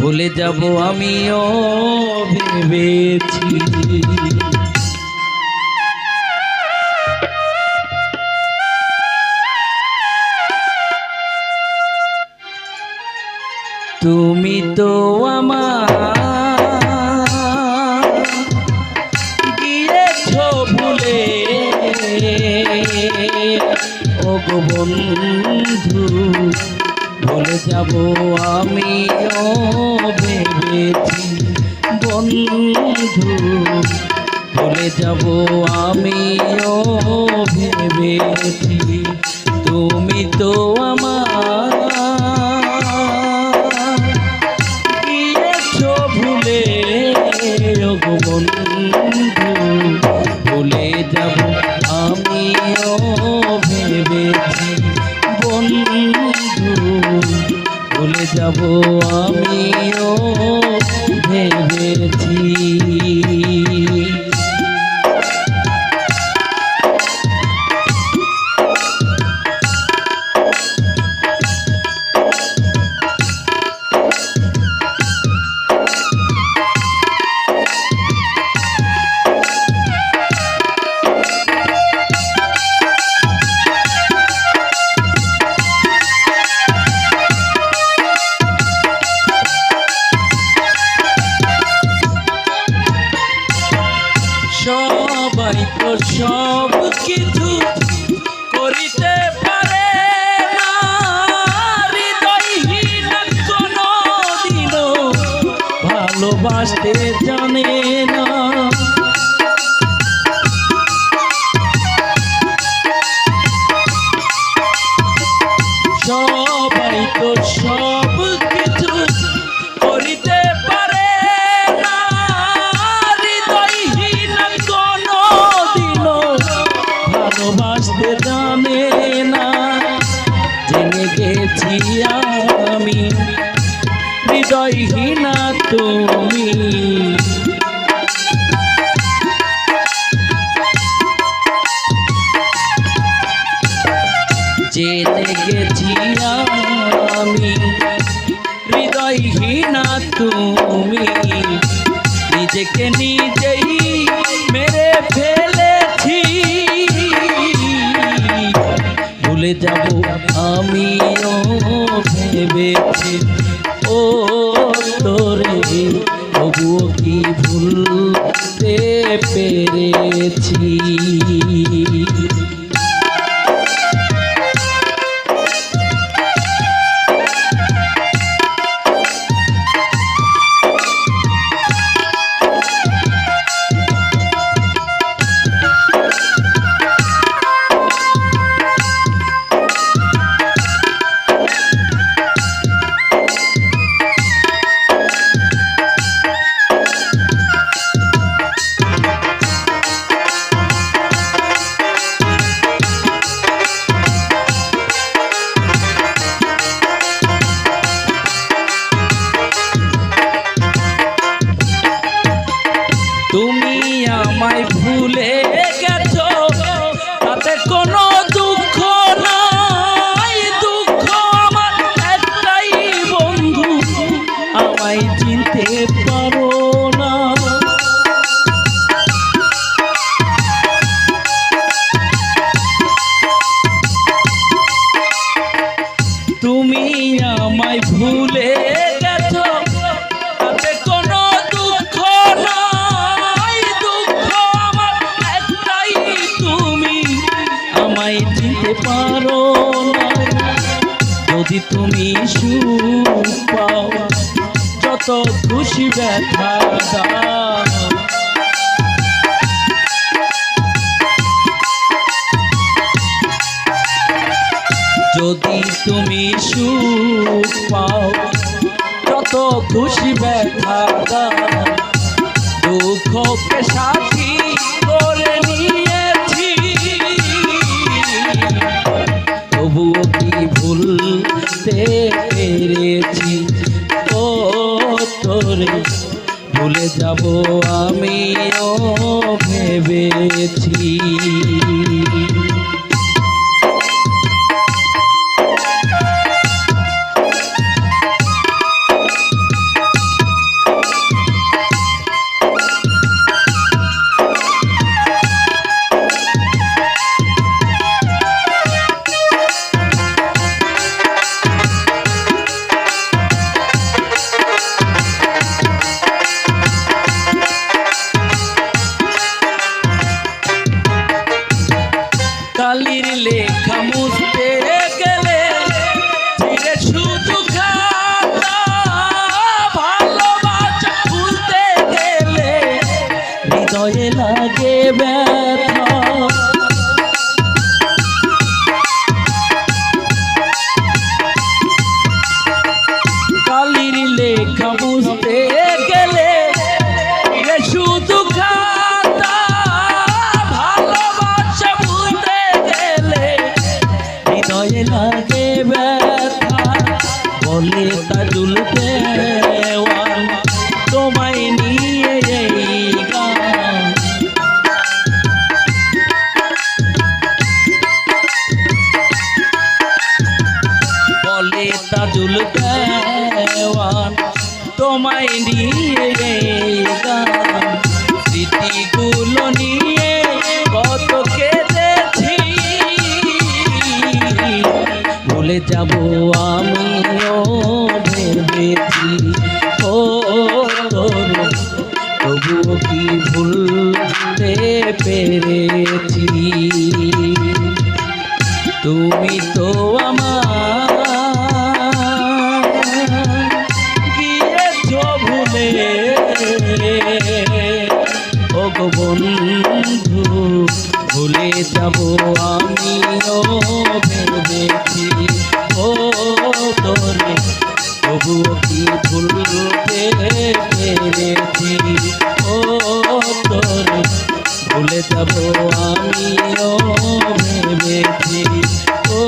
ভুলে যাব আমিও ভেবেছি। তুমি তো আমার ভুলে। ও গো বন্ধু ভুলে যাব আমিও ভেবেছি বন্ধু। ভুলে যাব আমিও ভেবেছি তুমি তো আমার ভুলে। বন্ধু, ভুলে যাব আমিও যাব আমিও। কিছু করিতে পারে ভালোবাসতে জানে না। ভালোবাসতে জানে না। জেনে গেছি আমি হৃদয়হীনা তুমি। ভুলে যাব আমিও ভেবেছি ও তোরে তবুও কি ভুলতে পেরেছি? পারো যদি তুমি পাও, যত খুশি ব্যথা যদি তুমি সুখ পাও, যত খুশি ব্যথা দুঃখকে সাথী কালির লেখা I ভুলে যাব আমিও ভেবেছি। ও তবুও কি ভুলতে পেরেছি? তুমি তো আমার ও বন্ধু ভুলে যাব আমিও ভেবেছি ও তোরে, তবুও কি ভুলতে পেরেছি? ও তোরে, ভুলে যাব আমিও ভেবেছি ও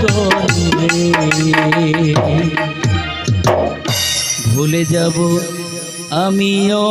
তোরে। ভুলে যাব আমিও